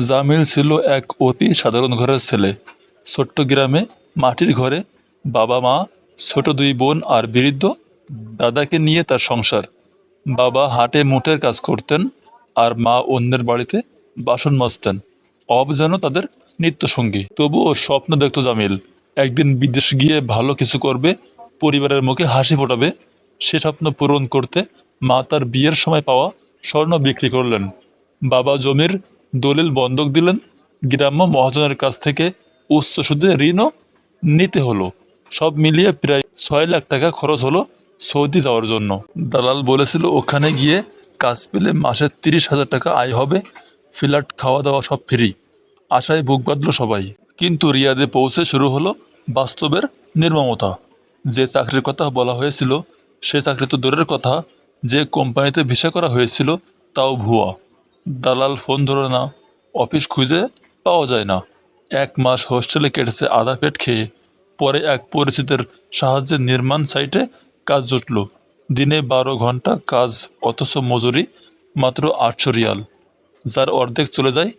জামিল ছিল এক অতি সাধারণ ঘরের ছেলে। ছোট্ট গ্রামে মাটির ঘরে বাবা মা, ছোট দুই বোন আর বৃদ্ধ দাদাকে নিয়ে তার সংসার। বাবা হাটে মুঠের কাজ করতেন আর মা অন্যের বাড়িতে বাসন মাজতেন। অব যেন তাদের নিত্যসঙ্গী। তবুও স্বপ্ন দেখত জামিল, একদিন বিদেশ গিয়ে ভালো কিছু করবে, পরিবারের মুখে হাসি ফোটাবে, সে স্বপ্ন পূরণ করতে মা তার বিয়ের সময় পাওয়া স্বর্ণ বিক্রি করলেন। বাবা জমির দলিল বন্ধক দিলেন। গ্রাম্য মহাজনের কাছ থেকে উচ্চ সুদে ঋণও নিতে হলো। সব মিলিয়ে প্রায় ছয় লাখ টাকা খরচ হলো সৌদি যাওয়ার জন্য। দালাল বলেছিল, ওখানে গিয়ে কাজ পেলে মাসে তিরিশ হাজার টাকা আয় হবে। ফ্ল্যাট খাওয়া দাওয়া সব ফ্রি। আশায় বুক বাঁধল সবাই। কিন্তু রিয়াদে পৌঁছে শুরু হলো বাস্তবের নির্মমতা। যে চাকরির কথা বলা হয়েছিল, সে চাকরি তো দূরের কথা। যে কোম্পানিতে ভিসা করা হয়েছিল, তাও ভুয়া। দালাল ফোন ধরে না, অফিস খুঁজে পাওয়া যায় না। এক মাস হোস্টেলে কেটেছে আধা পেট খেয়ে। পরে এক পরিচিতের সাহায্যে নির্মাণ সাইটে কাজ জুটল। দিনে বারো ঘণ্টা কাজ, অথচ মজুরি মাত্র আটশো রিয়াল। যার অর্ধেক চলে যায়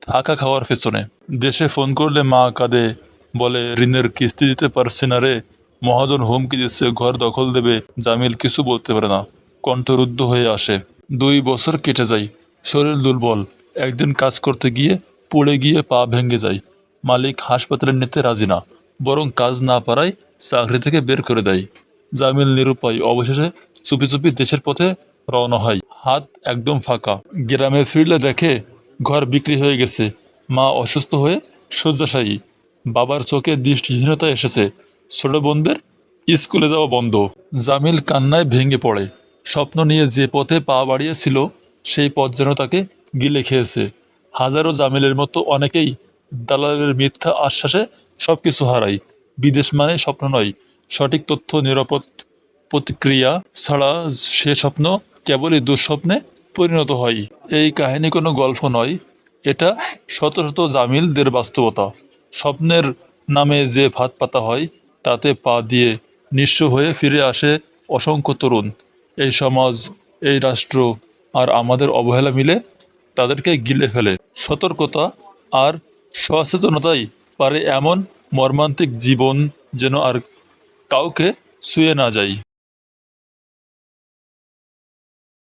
থাকা খাওয়ার পেছনে। দেশে ফোন করলে মা কাঁদে, বলে, ঋণের কিস্তি দিতে পারছি না রে। মহাজন হুমকি দিচ্ছে, ঘর দখল দেবে। জামিল কিছু বলতে পারে না। কণ্ঠরুদ্ধ হয়ে আসে। দুই বছর কেটে যায়। শরীর দুর্বল। একদিন কাজ করতে গিয়ে পড়ে গিয়ে পা ভেঙে যায়। মালিক হাসপাতালে নিতে রাজি না, বরং কাজ না পারায় চাকরি থেকে বের করে দেয়। জামিল নিরুপায় অবশেষে চুপি চুপি দেশের পথে রওনা হয়। হাত একদম ফাঁকা। গ্রামে ফিরলে দেখে ঘর বিক্রি হয়ে গেছে। মা অসুস্থ হয়ে শয্যাশায়ী। বাবার চোখে দৃষ্টিহীনতা এসেছে। ছোট বোনদের স্কুলে যাওয়া বন্ধ। জামিল কান্নায় ভেঙে পড়ে। স্বপ্ন নিয়ে যে পথে পা বাড়িয়েছিল সেই পথ যেন তাকে গিলে খেয়েছে। হাজারো জামিলের মতো অনেকেই দালালের মিথ্যা আশ্বাসে সবকিছু হারায়। বিদেশ মানে স্বপ্ন নয়, সঠিক তথ্য, নিরাপদ প্রতিক্রিয়া ছাড়া সে স্বপ্ন কেবলই দুঃস্বপ্নে পরিণত হয়। এই কাহিনী কোনো গল্প নয়, এটা শত শত জামিলদের বাস্তবতা। স্বপ্নের নামে যে ভাত পাতা হয়, তাতে পা দিয়ে নিঃস্ব হয়ে ফিরে আসে অসংখ্য তরুণ। এই সমাজ, এই রাষ্ট্র আর আমাদের অবহেলা মিলে তাদেরকে গিলে ফেলে। সতর্কতা আর সচেতনতাই পারে এমন মর্মান্তিক জীবন যেন আর কাউকে শুয়ে না যায়।